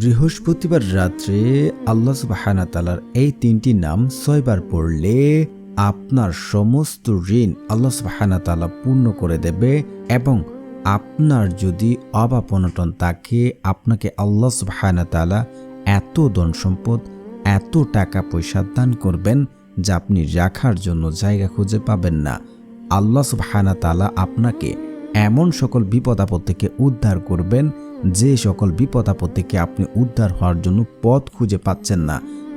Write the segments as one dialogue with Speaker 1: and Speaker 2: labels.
Speaker 1: বৃহস্পতিবার রাত্রে আল্লাহ সুবাহানা তালার এই তিনটি নাম ছয়বার পড়লে আপনার সমস্ত ঋণ আল্লাহ সুবাহানা তালা পূর্ণ করে দেবে এবং আপনার যদি অভাব অনটন থাকে, আপনাকে আল্লাহ সুবাহানা তালা এত ধন সম্পদ, এত টাকা পয়সা দান করবেন যা আপনি রাখার জন্য জায়গা খুঁজে পাবেন না। আল্লাহ সুবহানা তালা আপনাকে এমন সকল বিপদ আপদ থেকে উদ্ধার করবেন যে সকল বিপদ আপদ থেকে আপনি উদ্ধার হওয়ার জন্য পথ খুঁজে পাচ্ছেন না।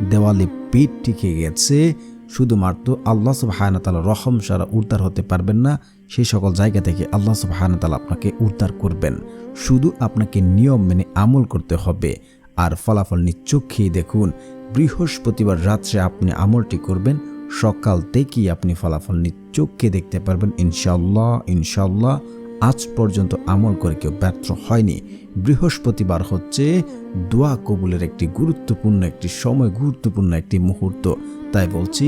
Speaker 1: দেওয়ালে পিঠ টিকে গেছে, শুধুমাত্র আল্লাহ সুবহানা তালা রহম সারা উদ্ধার হতে পারবেন না সেই সকল জায়গা থেকে আল্লাহ সুবহানা তালা আপনাকে উদ্ধার করবেন। শুধু আপনাকে নিয়ম মেনে আমল করতে হবে, আর ফলাফল নিচক্ষেই দেখুন, বৃহস্পতিবার রাত্রে আপনি আমলটি করবেন, সকাল থেকেই আপনি ফলাফল নিচক্ষে দেখতে পারবেন ইনশাল্লাহ ইনশাল্লাহ আজ পর্যন্ত আমল করে কেউ ব্যর্থ হয়নি। বৃহস্পতিবার হচ্ছে দোয়া কবুলের একটি গুরুত্বপূর্ণ একটি সময়, গুরুত্বপূর্ণ একটি মুহূর্ত। তাই বলছি,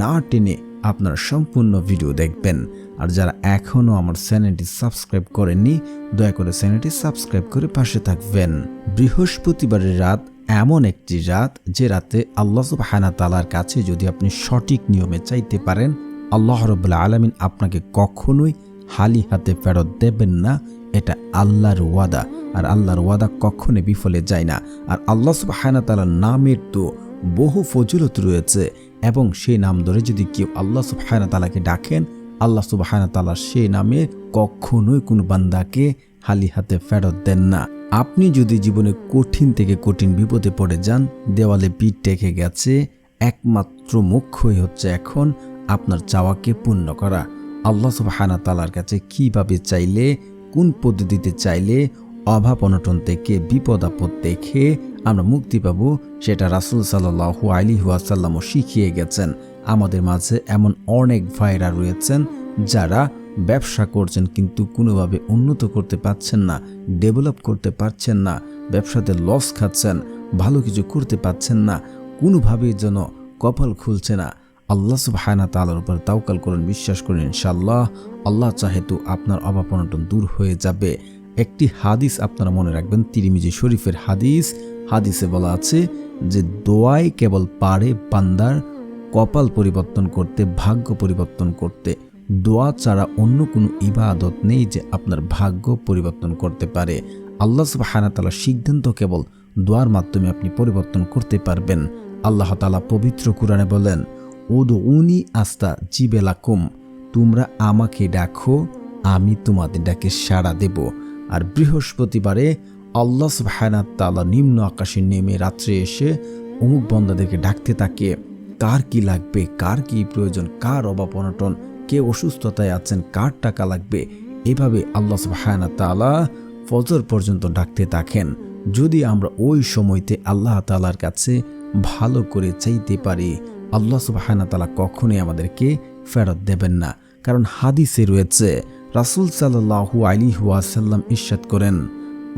Speaker 1: না টেনে আপনারা সম্পূর্ণ ভিডিও দেখবেন। আর যারা এখনও আমার চ্যানেলটি সাবস্ক্রাইব করেননি, দয়া করে চ্যানেলটি সাবস্ক্রাইব করে পাশে থাকবেন। বৃহস্পতিবারের রাত এমন একটি রাত যে রাতে আল্লাহ সুবহানা তালার কাছে যদি আপনি সঠিক নিয়মে চাইতে পারেন, আল্লাহ রবুল্লা আলমিন আপনাকে কখনোই হালি হাতে ফেরত দেবেন না, এটা আল্লাহর ওয়াদা। আর আল্লাহর ওয়াদা কখনো বিফলে যায় না। আর আল্লাহ সুবহানা তালার নামের তো বহু ফজিলত রয়েছে। এবং সেই নাম ধরে যদি কেউ আল্লাহ তালাকে ডাকেন, আল্লাহ তালা সেই নামে কখনোই কোনো বান্দাকে হালি হাতে ফেরত দেন না। আপনি যদি জীবনে কঠিন থেকে কঠিন বিপদে পড়ে যান, দেওয়ালে পিঠ টেকে গেছে, একমাত্র মুখ্যই হচ্ছে এখন আপনার চাওয়াকে পূর্ণ করা। আল্লাহ সুবহানা তালার কাছে কীভাবে চাইলে, কোন পদ্ধতিতে চাইলে অভাব অনটন থেকে, বিপদ আপদ দেখে আমরা মুক্তি পাবো, সেটা রাসুল সাল্লাহু আলী ওয়াসাল্লামও শিখিয়ে গেছেন। আমাদের মাঝে এমন অনেক ভাইরা রয়েছেন, যারা ব্যবসা করছেন কিন্তু কোনোভাবে উন্নত করতে পারছেন না, ডেভেলপ করতে পারছেন না, ব্যবসাতে লস খাচ্ছেন, ভালো কিছু করতে পারছেন না, কোনোভাবেই যেন কপাল খুলছে না। আল্লাহ সুবহানা তালার উপর তাওকাল করুন, বিশ্বাস করুন ইনশাল্লাহ আল্লাহ চাহেতু আপনার অভাব অনটন দূর হয়ে যাবে। একটি হাদিস আপনারা মনে রাখবেন, তিরিমিজি শরীফের হাদিস। হাদিসে বলা আছে যে, দোয়াই কেবল পারে বান্দার কপাল পরিবর্তন করতে, ভাগ্য পরিবর্তন করতে। দোয়া ছাড়া অন্য কোনো ইবাদত নেই যে আপনার ভাগ্য পরিবর্তন করতে পারে। আল্লাহ সুবহানা তালা সিদ্ধান্ত কেবল দোয়ার মাধ্যমে আপনি পরিবর্তন করতে পারবেন। আল্লাহ তালা পবিত্র কুরআনে বলেন ওদ উনি আস্তা জিবেলাকুম। তোমরা আমাকে ডাকো, আমি তোমাদের ডাকে সাড়া দেব। আর বৃহস্পতিবারে আল্লাহ সুবহানা তালা নিম্ন আকাশে নেমে রাত্রে এসে অমুক বন্দাদেরকে ডাকতে থাকে। কার কি লাগবে, কার কি প্রয়োজন, কার অভাব অনটন, কে অসুস্থতায় আছেন, কার টাকা লাগবে, এভাবে আল্লাহ সুবহানা ফজর পর্যন্ত ডাকতে থাকেন। যদি আমরা ওই সময়তে আল্লাহ তালার কাছে ভালো করে চাইতে পারি আল্লাহ সুবাহানা তালা কখনোই আমাদেরকে ফেরত দেবেন না। কারণ হাদিসে রয়েছে, রাসুল সাল্লাহু আলী ওয়াসাল্লাম ইস্বাদ করেন,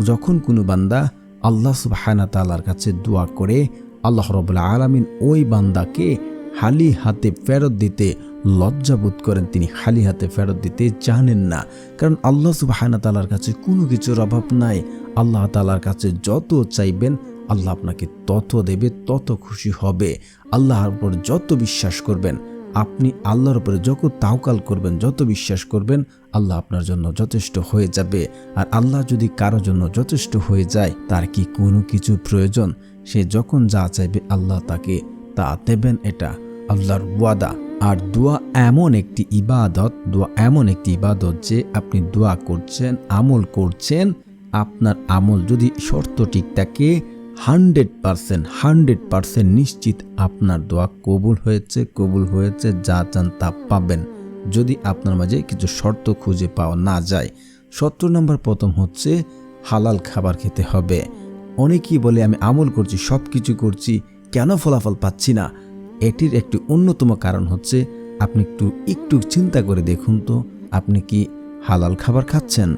Speaker 1: যখন কোনো বান্দা আল্লাহ সুবাহানা তালার কাছে দোয়া করে, আল্লাহ রবুল্লা আলমিন ওই বান্দাকে হালি হাতে ফেরত দিতে লজ্জাবোধ করেন, তিনি খালি হাতে ফেরত দিতে জানেন না। কারণ আল্লাহ সুবাহানা তালার কাছে কোনো কিছুর অভাব নাই। আল্লাহ তালার কাছে যত চাইবেন আল্লাহ আপনাকে তত দেবে, তত খুশি হবে। আল্লাহর উপর যত বিশ্বাস করবেন, আপনি আল্লাহর উপরে যত তাওকাল করবেন, যত বিশ্বাস করবেন, আল্লাহ আপনার জন্য যথেষ্ট হয়ে যাবে। আর আল্লাহ যদি কারও জন্য যথেষ্ট হয়ে যায়, তার কি কোনো কিছু প্রয়োজন? সে যখন যা চাইবে আল্লাহ তাকে তা দেবেন এটা। আল্লাহর ওয়াদা। আর দোয়া এমন একটি ইবাদত, দোয়া এমন একটি ইবাদত যে আপনি দোয়া করছেন, আমল করছেন, আপনার আমল যদি শর্ত ঠিক থাকে হান্ড্রেড পারসেন্ট হান্ড্রেড পারসেন্ট নিশ্চিত আপনার দোয়া কবুল হয়েছে কবুল হয়েছে, যা চান তা পাবেন। যদি আপনার মাঝে কিছু শর্ত খুঁজে পাওয়া না যায়, সত্তর নম্বর প্রথম হচ্ছে হালাল খাবার খেতে হবে। অনেকেই বলে, আমি আমল করছি সব কিছু করছি, কেন ফলাফল পাচ্ছি না? এটির একটি অন্যতম কারণ হচ্ছে, আপনি একটু একটু চিন্তা করে দেখুন তো, আপনি কি হালাল খাবার খাচ্ছেন?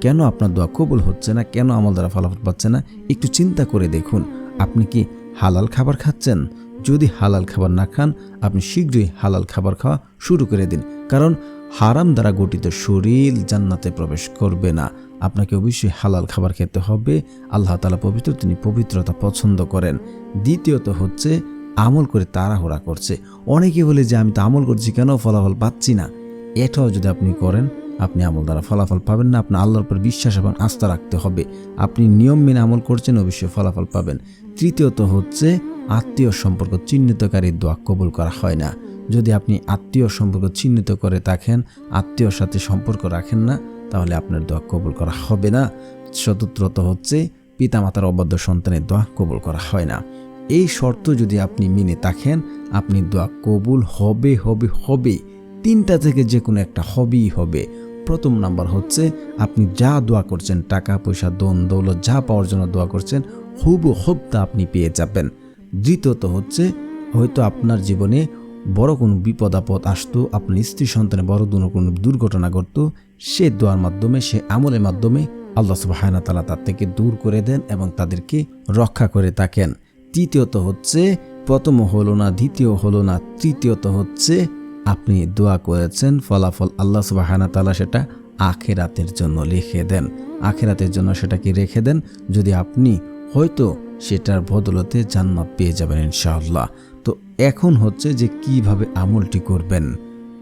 Speaker 1: কেন আপনার দোয়া কবুল হচ্ছে না? কেন আমল দ্বারা ফলাফল পাচ্ছে না? একটু চিন্তা করে দেখুন। আপনি কি হালাল খাবার খাচ্ছেন? যদি হালাল খাবার না খান, আপনি শীঘ্রই হালাল খাবার খাওয়া শুরু করে দিন। কারণ হারাম দ্বারা গঠিত শরীর জান্নাতে প্রবেশ করবে না। আপনাকে অবশ্যই হালাল খাবার খেতে হবে। আল্লাহ তালা পবিত্র, তিনি পবিত্রতা পছন্দ করেন। দ্বিতীয়ত হচ্ছে, আমল করে তাড়াহুড়া করছে। অনেকে বলে যে, আমি তো আমল করছি, কেন ফলাফল পাচ্ছি না? এটাও যদি আপনি করেন আপনি আমল দ্বারা ফলাফল পাবেন না আপনার আল্লাহর উপর বিশ্বাস এবং আস্থা রাখতে হবে। আপনি নিয়ম মেনে আমল করছেন, অবশ্যই ফলাফল পাবেন। তৃতীয়ত হচ্ছে, আত্মীয় সম্পর্ক চিহ্নিতকারী দোয়া কবুল করা হয় না। যদি আপনি আত্মীয় সম্পর্ক চিহ্নিত করে থাকেন, আত্মীয়র সাথে সম্পর্ক রাখেন না, তাহলে আপনার দোয়া কবুল করা হবে না। চতুর্থত হচ্ছে, পিতামাতার অবাধ্য সন্তানের দোয়া কবুল করা হয় না। এই শর্ত যদি আপনি মেনে থাকেন, আপনি দোয়া কবুল হবে হবে হবে। তিনটা থেকে যে কোনো একটা হবেই হবে। প্রথম নাম্বার হচ্ছে, আপনি যা দোয়া করছেন, টাকা, পয়সা দন দৌলত, যা পাওয়ার জন্য দোয়া করছেন হুব হুব তা আপনি পেয়ে যাবেন। দ্বিতীয়ত হচ্ছে, হয়তো আপনার জীবনে বড় কোনো বিপদ আপদ আসতো, আপনার স্ত্রী সন্তানে বড় কোনো কোনো দুর্ঘটনা ঘটতো, সে দোয়ার মাধ্যমে, সে আমলের মাধ্যমে আল্লাহ সুবাহানা তালা তার থেকে দূর করে দেন এবং তাদেরকে রক্ষা করে থাকেন। তৃতীয়ত হচ্ছে, প্রথম হলো না, দ্বিতীয় হলো না, তৃতীয়ত হচ্ছে আপনি দোয়া করেছেন, ফলাফল আল্লাহ সুবাহানা তালা সেটা আখেরাতের জন্য লিখে দেন। আখেরাতের জন্য সেটাকে রেখে দেন? যদি আপনি হয়তো সেটার বদলতে জান্নাত পেয়ে যাবেন ইনশাআল্লাহ। তো এখন হচ্ছে যে কীভাবে আমলটি করবেন?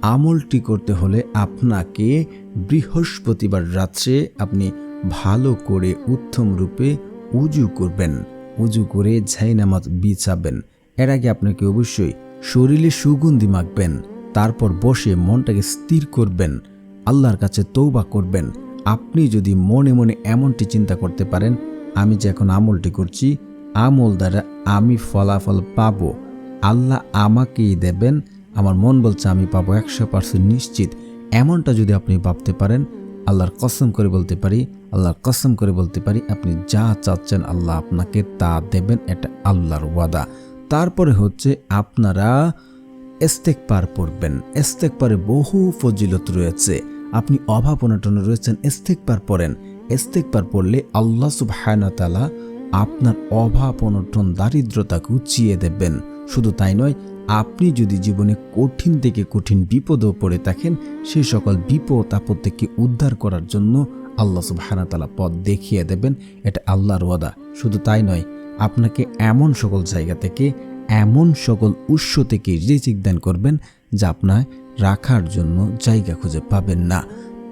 Speaker 1: আমলটি করতে হলে আপনাকে বৃহস্পতিবার রাত্রে আপনি ভালো করে উত্তম রূপে উজু করবেন। উজু করে ঝাইনামাজ বিছাবেন। এর আগে আপনাকে অবশ্যই শরীরে সুগন্ধি মাখবেন। তারপর বসে মনটাকে স্থির করবেন, আল্লাহর কাছে তৌবা করবেন। আপনি যদি মনে মনে এমনটি চিন্তা করতে পারেন, আমি যে এখন আমলটি করছি, আমল দ্বারা আমি ফলাফল পাব। আল্লাহ আমাকেই দেবেন, আমার মন বলছে আমি পাবো একশো পার্সেন্ট নিশ্চিত। এমনটা যদি আপনি ভাবতে পারেন, আল্লাহর কসম করে বলতে পারি, আল্লাহর কসম করে বলতে পারি, আপনি যা চাচ্ছেন আল্লাহ আপনাকে তা দেবেন, এটা আল্লাহর ওয়াদা। তারপরে হচ্ছে আপনারা এস্তেকপার পড়বেন। এস্তেক এস্তেকপারে বহু ফজিলত রয়েছে। আপনি অভাব অনটনে রয়েছেন এস্তেকপার পড়েন। এস্তেকবার পড়লে আল্লাহ সুবহানাতালা আপনার অভাব অনটন, দারিদ্রতাকে উচিয়ে দেবেন। শুধু তাই নয়, আপনি যদি জীবনে কঠিন থেকে কঠিন বিপদেও পড়ে থাকেন সেই সকল বিপদ আপদ থেকে উদ্ধার করার জন্য আল্লাহ সুবহানাতালা পথ দেখিয়ে দেবেন। এটা আল্লাহর ওয়াদা। শুধু তাই নয়, আপনাকে এমন সকল জায়গা থেকে এমন সকল উৎস থেকে রিজিক দান করবেন যা আপনার রাখার জন্য জায়গা খুঁজে পাবেন না।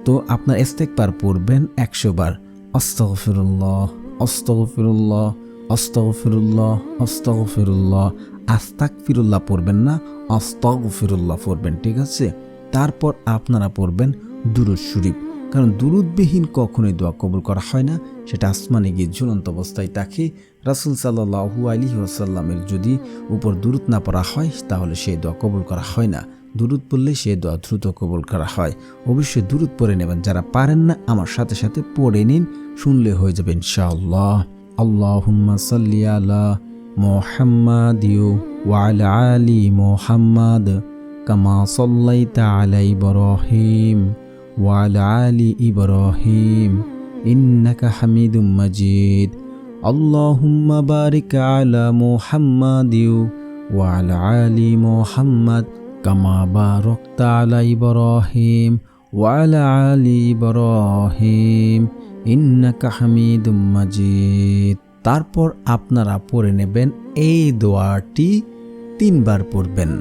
Speaker 1: তো আপনার ইস্তেকবার পড়বেন একশো বার। অস্তগফিরুল্লাহ অস্তগফিরুল্লাহ অস্তগফিরুল্লাহ অস্তগফিরুল্লাহ আস্তাক ফিরুল্লাহ পড়বেন না অস্তগফিরুল্লাহ পড়বেন, ঠিক আছে? তারপর আপনারা পড়বেন দুরুদ শরীফ। কারণ দুরুদবিহীন কখনোই দোয়া কবুল করা হয় না, সেটা আসমানে গিয়ে ঝুলন্ত অবস্থায় তাকে রাসুল সাল্লাহু আলী ওয়াসাল্লামের যদি উপর দূরত না পড়া হয়, তাহলে সেই দোয়া কবুল করা হয় না। দূরত পড়লে সে দোয়া দ্রুত কবুল করা হয়। অবশ্যই দূরত পড়ে নেবেন, যারা পারেন না, আমার সাথে সাথে পড়ে নিন, শুনলে হয়ে যাবে ইনশাআল্লাহ। আল্লাহুম্মা সাল্লি আলা মোহাম্মদ ওয়ালা আলী মোহাম্মদ, কামা সাল্লাইতা আলা ইব্রাহিম। ওয়ালা আলী ইব্রাহিম ইন্নাকা হামিদুম মাজিদ اللهم بارك على محمد وعلى آل محمد كما باركت على إبراهيم وعلى آل إبراهيم إنك حميد مجيد তারপর আপনারা পড়ে নেবেন এই দোয়াটি তিনবার পড়বেন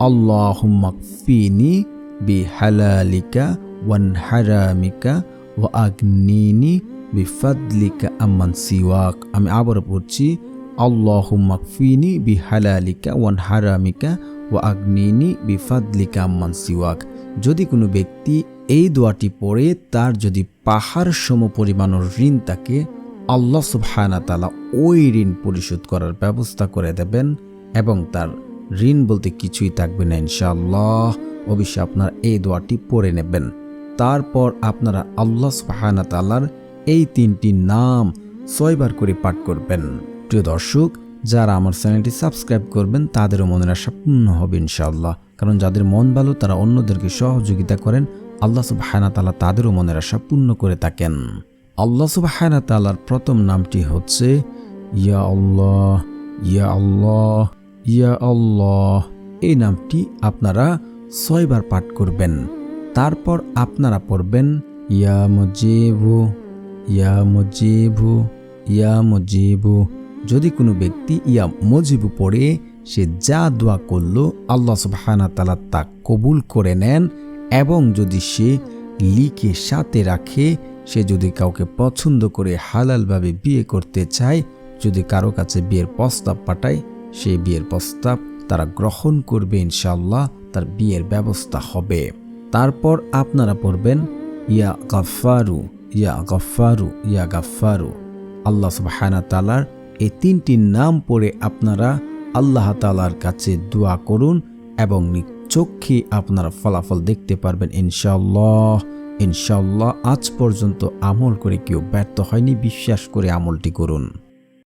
Speaker 1: আল্লাহুম্মা ফিনি বি হালালিকা ওয়ান হারামিকা ওয়া আগনিনি বিফাদলিকা আম্মান সিওয়াক। আমি আবার পড়ছি, আল্লাহুম্মা ফিনি বি হালালিকা ওয়ান হারামিকা ও আগ্নিনি বিফাদলিকা আম্মান সিওয়াক। যদি কোনো ব্যক্তি এই দোয়াটি পড়ে, তার যদি পাহাড় সম পরিমাণের ঋণ তাকে আল্লাহ সুবহানা তালা ওই ঋণ পরিশোধ করার ব্যবস্থা করে দেবেন এবং তার ঋণ বলতে কিছুই থাকবে না ইনশাআল্লাহ। অবশ্যই আপনার এই দোয়াটি পড়ে নেবেন। তারপর আপনারা আল্লাহ সুবহানা তালার এই তিনটি নাম ছয়বার করে পাঠ করবেন। প্রিয় দর্শক, যারা আমার চ্যানেলটি সাবস্ক্রাইব করবেন, তাদেরও মনের আশা পূর্ণ হবে ইনশাআল্লাহ। কারণ যাদের মন ভালো, তারা অন্যদেরকে সহযোগিতা করেন, আল্লাহ সুবাহানা তালা তাদেরও মনের আশা পূর্ণ করে থাকেন। আল্লাহ সুবাহানা তালার প্রথম নামটি হচ্ছে, ইয়া আল্লাহ ইয়া আল্লাহ ইয়া আল্লাহ। এই নামটি আপনারা ছয়বার পাঠ করবেন। তারপর আপনারা পড়বেন, ইয়া মজিবু ইয়া মজিবু ইয়া মজিবু। যদি কোনো ব্যক্তি ইয়া মজিবু পড়ে, সে যা দোয়া করল, আল্লাহ সুবহানা তালা তা কবুল করে নেন এবং যদি সে লিখে সাথে রাখে, সে যদি কাউকে পছন্দ করে হালালভাবে বিয়ে করতে চায়, যদি কারও কাছে বিয়ের প্রস্তাব পাঠায় সেই বিয়ের প্রস্তাব তারা গ্রহণ করবে ইনশাল্লাহ তার বিয়ের ব্যবস্থা হবে। তারপর আপনারা পড়বেন, ইয়া গাফারু ইয়া গাফারু ইয়া গাফারু আল্লাহ সুবহানা তালার এই তিনটি নাম পড়ে আপনারা আল্লাহ তালার কাছে দোয়া করুন এবং চোখে আপনারা ফলাফল দেখতে পারবেন ইনশাল্লাহ ইনশাল্লাহ আজ পর্যন্ত আমল করে কেউ ব্যর্থ হয়নি, বিশ্বাস করে আমলটি করুন।